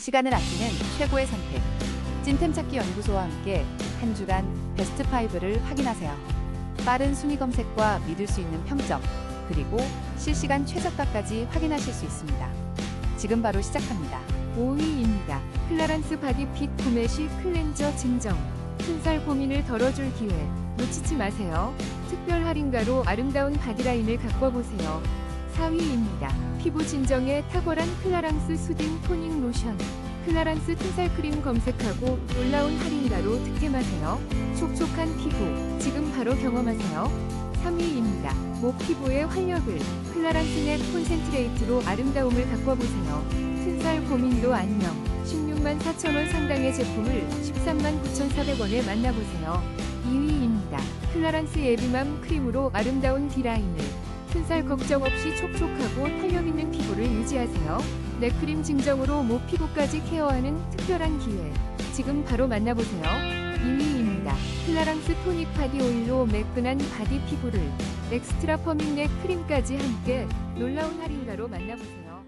시간을 아끼는 최고의 선택. 찐템 찾기 연구소와 함께 한 주간 베스트 5를 확인하세요. 빠른 순위 검색과 믿을 수 있는 평점, 그리고 실시간 최저가까지 확인하실 수 있습니다. 지금 바로 시작합니다. 5위입니다. 클라란스 바디핏 구매 시 클렌저 증정. 튼살 고민을 덜어줄 기회. 놓치지 마세요. 특별 할인가로 아름다운 바디라인을 가꿔보세요. 4위입니다. 피부 진정에 탁월한 클라랑스 수딩 토닝 로션. 클라란스 튼살 크림 검색하고 놀라운 할인가로 득템하세요. 촉촉한 피부. 지금 바로 경험하세요. 3위입니다. 목 피부의 활력을 클라란스 넷 콘센트레이트로 아름다움을 가꿔보세요. 튼살 고민도 안녕. 16만 4천원 상당의 제품을 13만 9,400원에 만나보세요. 2위입니다. 클라란스 예비맘 크림으로 아름다운 디라인을 튼살 걱정 없이 촉촉하고 탄력 있는 피부를 유지하세요. 넥크림 증정으로 목 피부까지 케어하는 특별한 기회. 지금 바로 만나보세요. 2위입니다. 클라랑스 토닉 바디 오일로 매끈한 바디 피부를 엑스트라 퍼밍 넥 크림까지 함께 놀라운 할인가로 만나보세요.